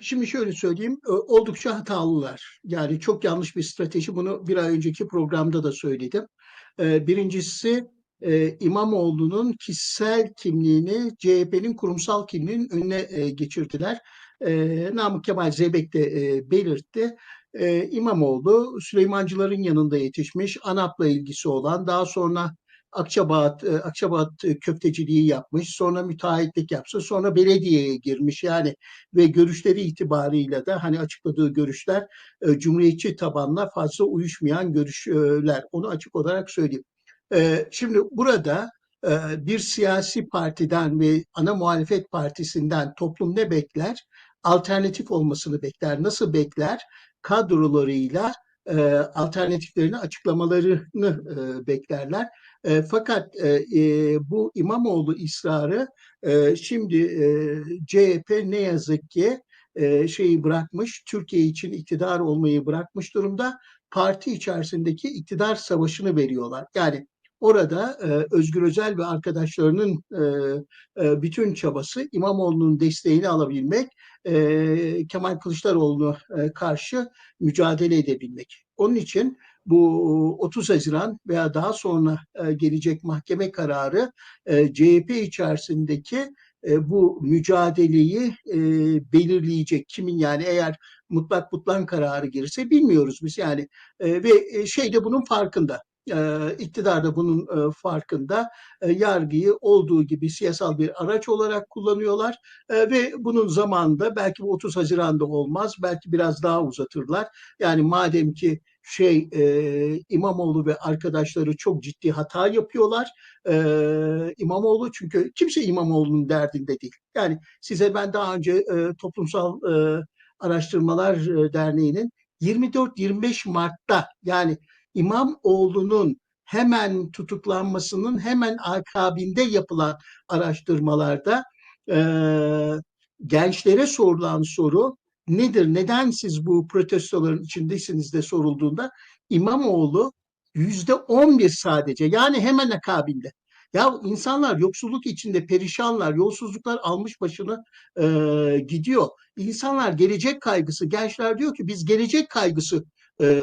Şimdi şöyle söyleyeyim, e, oldukça hatalılar. Yani çok yanlış bir strateji. Bunu bir ay önceki programda da söyledim. E, Birincisi e, İmamoğlu'nun kişisel kimliğini CHP'nin kurumsal kimliğinin önüne geçirdiler. Namık Kemal Zeybek de belirtti. İmamoğlu Süleymancıların yanında yetişmiş, ANAP'la ilgisi olan, daha sonra Akçabat, e, Akçabat köfteciliği yapmış, sonra müteahhitlik yapsa, sonra belediyeye girmiş yani ve görüşleri itibarıyla da hani açıkladığı görüşler e, cumhuriyetçi tabanla fazla uyuşmayan görüşler. Onu açık olarak söyleyeyim. E, şimdi burada bir siyasi partiden ve ana muhalefet partisinden toplum ne bekler? Alternatif olmasını bekler. Nasıl bekler? Kadrolarıyla alternatiflerini açıklamalarını beklerler. E, fakat e, e, bu İmamoğlu ısrarı e, şimdi e, CHP ne yazık ki e, şeyi bırakmış, Türkiye için iktidar olmayı bırakmış durumda. Parti içerisindeki iktidar savaşını veriyorlar. Yani orada e, Özgür Özel ve arkadaşlarının e, e, bütün çabası İmamoğlu'nun desteğini alabilmek, e, Kemal Kılıçdaroğlu'na e, karşı mücadele edebilmek. Onun için bu 30 Haziran veya daha sonra e, gelecek mahkeme kararı e, CHP içerisindeki e, bu mücadeleyi belirleyecek. Kimin yani eğer mutlak butlan kararı gelirse bilmiyoruz biz yani ve şey de bunun farkında iktidar da bunun farkında. Yargıyı olduğu gibi siyasal bir araç olarak kullanıyorlar ve bunun zamanında belki bu 30 Haziran'da olmaz, belki biraz daha uzatırlar. Yani madem ki şey İmamoğlu ve arkadaşları çok ciddi hata yapıyorlar. İmamoğlu çünkü kimse İmamoğlu'nun derdinde değil. Yani size ben daha önce Toplumsal Araştırmalar Derneği'nin 24-25 Mart'ta yani İmamoğlu'nun hemen tutuklanmasının hemen akabinde yapılan araştırmalarda e, gençlere sorulan soru nedir? Neden siz bu protestoların içindesiniz de sorulduğunda İmamoğlu yüzde on bir sadece yani hemen akabinde. Ya insanlar yoksulluk içinde perişanlar, yolsuzluklar almış başını e, gidiyor. İnsanlar gelecek kaygısı, gençler diyor ki biz gelecek kaygısı e,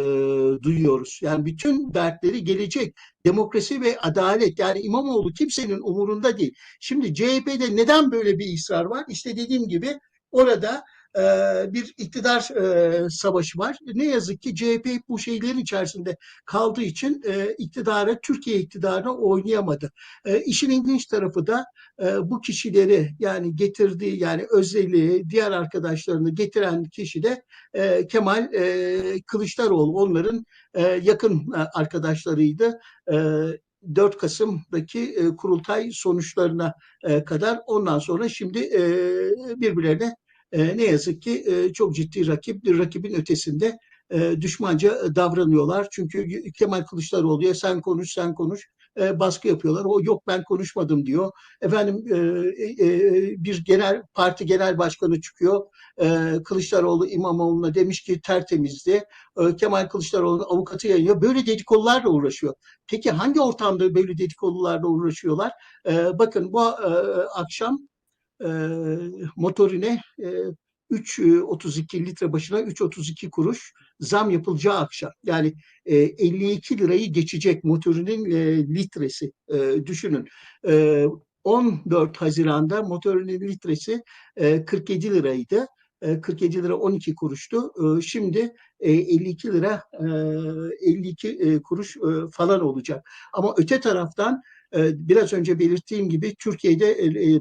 duyuyoruz. Yani bütün dertleri gelecek. Demokrasi ve adalet. Yani İmamoğlu kimsenin umurunda değil. Şimdi CHP'de neden böyle bir ısrar var? İşte dediğim gibi orada e, bir iktidar e, savaşı var. Ne yazık ki CHP bu şeylerin içerisinde kaldığı için e, iktidara, Türkiye iktidarına oynayamadı. E, işin ilginç tarafı da bu kişileri yani getirdiği yani Özeli, diğer arkadaşlarını getiren kişi de Kemal Kılıçdaroğlu. Onların yakın arkadaşlarıydı. E, 4 Kasım'daki kurultay sonuçlarına kadar ondan sonra şimdi e, birbirlerine e, ne yazık ki e, çok ciddi rakip, bir rakibin ötesinde e, düşmanca davranıyorlar. Çünkü Kemal Kılıçdaroğlu'ya sen konuş, sen konuş e, baskı yapıyorlar. O yok ben konuşmadım diyor. Efendim bir genel parti genel başkanı çıkıyor. E, Kılıçdaroğlu İmamoğlu'na demiş ki tertemizdi. Kemal Kılıçdaroğlu'nun avukatı yayınlıyor. Böyle dedikodularla uğraşıyor. Peki hangi ortamda böyle dedikodularla uğraşıyorlar? Bakın bu akşam motorine e, 3.32 litre başına 3.32 kuruş zam yapılacağı akşam. Yani e, 52 lirayı geçecek motorinin litresi düşünün. E, 14 Haziran'da motorinin litresi e, 47 liraydı. 47 lira 12 kuruştu. Şimdi 52 lira 52 kuruş falan olacak. Ama öte taraftan biraz önce belirttiğim gibi Türkiye'de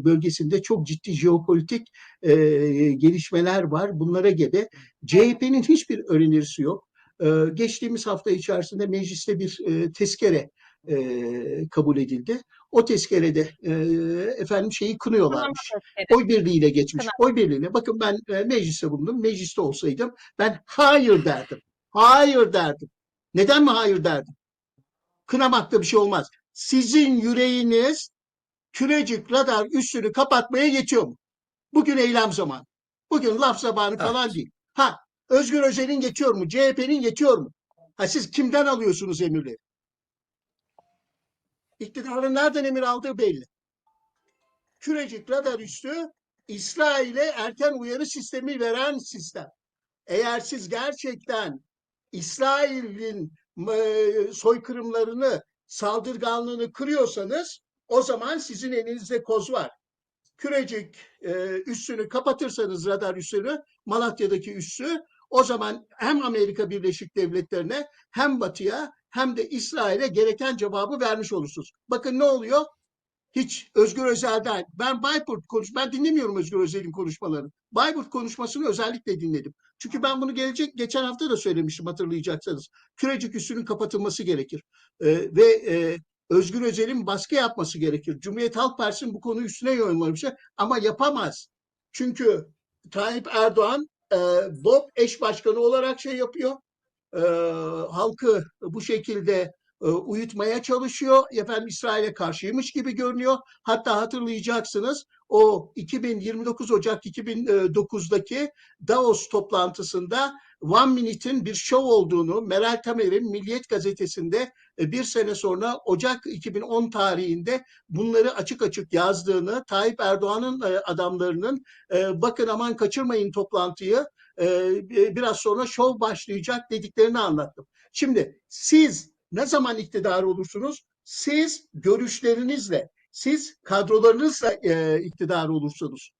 bölgesinde çok ciddi jeopolitik gelişmeler var. Bunlara gebe CHP'nin hiçbir önerisi yok. Geçtiğimiz hafta içerisinde mecliste bir tezkere kabul edildi. O tezkerede e, efendim şeyi kınıyorlarmış. Oy birliğiyle geçmiş. Oy birliğiyle. Bakın ben e, mecliste bulundum. Mecliste olsaydım ben hayır derdim. Hayır derdim. Neden mi hayır derdim? Kınamakta bir şey olmaz. Sizin yüreğiniz kürecik radar üstünü kapatmaya yetiyor mu? Bugün eylem zamanı. Bugün laf zamanı falan evet. değil. Ha Özgür Özel'in geçiyor mu? CHP'nin geçiyor mu? Ha siz kimden alıyorsunuz emirleri? İktidarın nereden emir aldığı belli. Kürecik radar üstü İsrail'e erken uyarı sistemi veren sistem. Eğer siz gerçekten İsrail'in e, soykırımlarını, saldırganlığını kırıyorsanız o zaman sizin elinizde koz var. Kürecik e, üssünü kapatırsanız radar üssünü, Malatya'daki üssü o zaman hem Amerika Birleşik Devletleri'ne hem Batı'ya hem de İsrail'e gereken cevabı vermiş olursunuz. Bakın ne oluyor? Hiç Özgür Özel'den, ben Bayburt konuş, ben dinlemiyorum Özgür Özel'in konuşmalarını. Bayburt konuşmasını özellikle dinledim. Çünkü ben bunu gelecek, geçen hafta da söylemiştim hatırlayacaksanız. Kürecik üssünün kapatılması gerekir. Ee, ve e, Özgür Özel'in baskı yapması gerekir. Cumhuriyet Halk Partisi'nin bu konuyu üstüne yoğunlamış ama yapamaz. Çünkü Tayyip Erdoğan e, BOP eş başkanı olarak şey yapıyor. E, halkı bu şekilde e, uyutmaya çalışıyor. Efendim İsrail'e karşıymış gibi görünüyor. Hatta hatırlayacaksınız o 2029 Ocak 2009'daki Davos toplantısında One Minute'in bir şov olduğunu Meral Tamer'in Milliyet gazetesinde e, bir sene sonra Ocak 2010 tarihinde bunları açık açık yazdığını, Tayyip Erdoğan'ın e, adamlarının bakın aman kaçırmayın toplantıyı biraz sonra şov başlayacak dediklerini anlattım. Şimdi siz ne zaman iktidar olursunuz? Siz görüşlerinizle, siz kadrolarınızla e, iktidar olursunuz.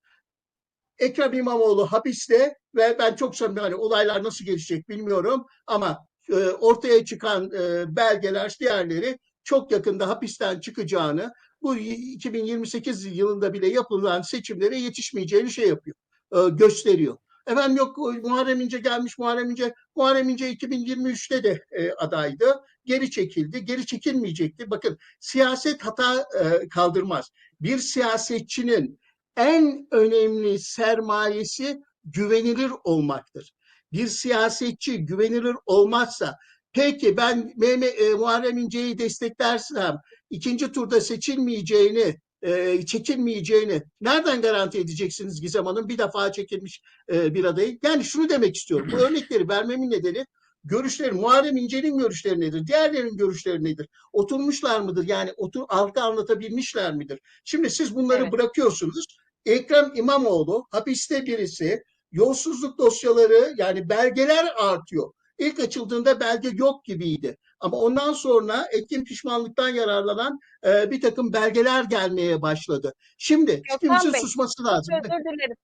Ekrem İmamoğlu hapiste ve ben çok sanıyorum hani olaylar nasıl gelişecek bilmiyorum ama e, ortaya çıkan e, belgeler diğerleri çok yakında hapisten çıkacağını bu 2028 yılında bile yapılan seçimlere yetişmeyeceğini şey yapıyor, e, gösteriyor. Efendim yok Muharrem İnce gelmiş Muharrem İnce. Muharrem İnce 2023'te de e, adaydı. Geri çekildi. Geri çekilmeyecekti. Bakın siyaset hata e, kaldırmaz. Bir siyasetçinin en önemli sermayesi güvenilir olmaktır. Bir siyasetçi güvenilir olmazsa peki ben Mehmet, e, Muharrem İnce'yi desteklersem ikinci turda seçilmeyeceğini e, çekilmeyeceğini nereden garanti edeceksiniz Gizem Hanım? Bir defa çekilmiş e, bir adayı. Yani şunu demek istiyorum. Bu örnekleri vermemin nedeni görüşleri, Muharrem İnce'nin görüşleri nedir? Diğerlerinin görüşleri nedir? Oturmuşlar mıdır? Yani otur, halka anlatabilmişler midir? Şimdi siz bunları evet. bırakıyorsunuz. Ekrem İmamoğlu hapiste birisi, yolsuzluk dosyaları yani belgeler artıyor. İlk açıldığında belge yok gibiydi. Ama ondan sonra etkin pişmanlıktan yararlanan e, bir takım belgeler gelmeye başladı. Şimdi hepimizin susması lazım. Özür dilerim.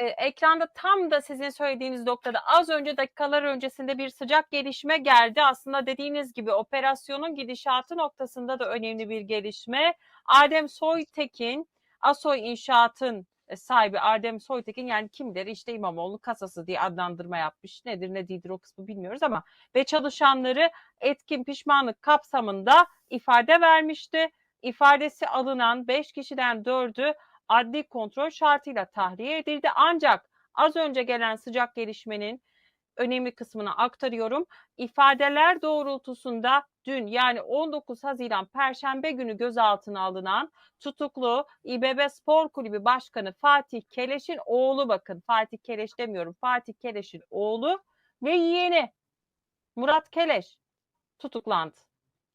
Ee, ekranda tam da sizin söylediğiniz noktada az önce dakikalar öncesinde bir sıcak gelişme geldi. Aslında dediğiniz gibi operasyonun gidişatı noktasında da önemli bir gelişme. Adem Soytekin, Asoy İnşaat'ın e, sahibi Adem Soytekin yani kimdir? İşte İmamoğlu kasası diye adlandırma yapmış. Nedir ne değildir o kısmı bilmiyoruz ama ve çalışanları etkin pişmanlık kapsamında ifade vermişti. İfadesi alınan 5 kişiden 4'ü adli kontrol şartıyla tahliye edildi. Ancak az önce gelen sıcak gelişmenin önemli kısmını aktarıyorum. İfadeler doğrultusunda dün yani 19 Haziran Perşembe günü gözaltına alınan tutuklu İBB Spor Kulübü Başkanı Fatih Keleş'in oğlu bakın Fatih Keleş demiyorum Fatih Keleş'in oğlu ve yeğeni Murat Keleş tutuklandı.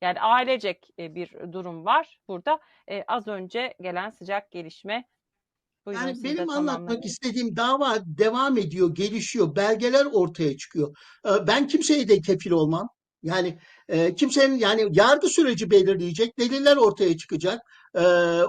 Yani ailecek e, bir durum var burada. Ee, az önce gelen sıcak gelişme Buyurun, yani benim anlatmak istediğim dava devam ediyor, gelişiyor, belgeler ortaya çıkıyor. Ben kimseye de kefil olmam. Yani e, kimsenin yani yargı süreci belirleyecek, deliller ortaya çıkacak. E,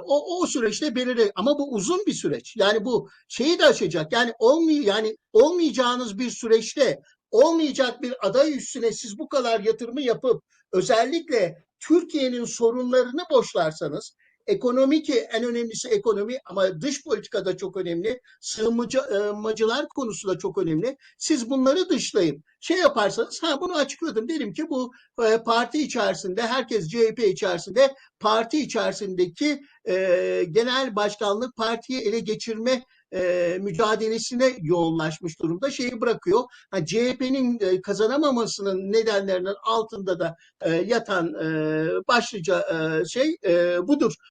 o, o süreçte belirle ama bu uzun bir süreç. Yani bu şeyi de aşacak. Yani olmay yani olmayacağınız bir süreçte olmayacak bir aday üstüne siz bu kadar yatırımı yapıp özellikle Türkiye'nin sorunlarını boşlarsanız Ekonomi ki en önemlisi ekonomi ama dış politika da çok önemli. Sığınmacılar konusu da çok önemli. Siz bunları dışlayın. Şey yaparsanız ha bunu açıkladım. Derim ki bu e, parti içerisinde herkes CHP içerisinde parti içerisindeki e, genel başkanlık partiyi ele geçirme e, mücadelesine yoğunlaşmış durumda. Şeyi bırakıyor. Ha, CHP'nin e, kazanamamasının nedenlerinin altında da e, yatan e, başlıca e, şey e, budur.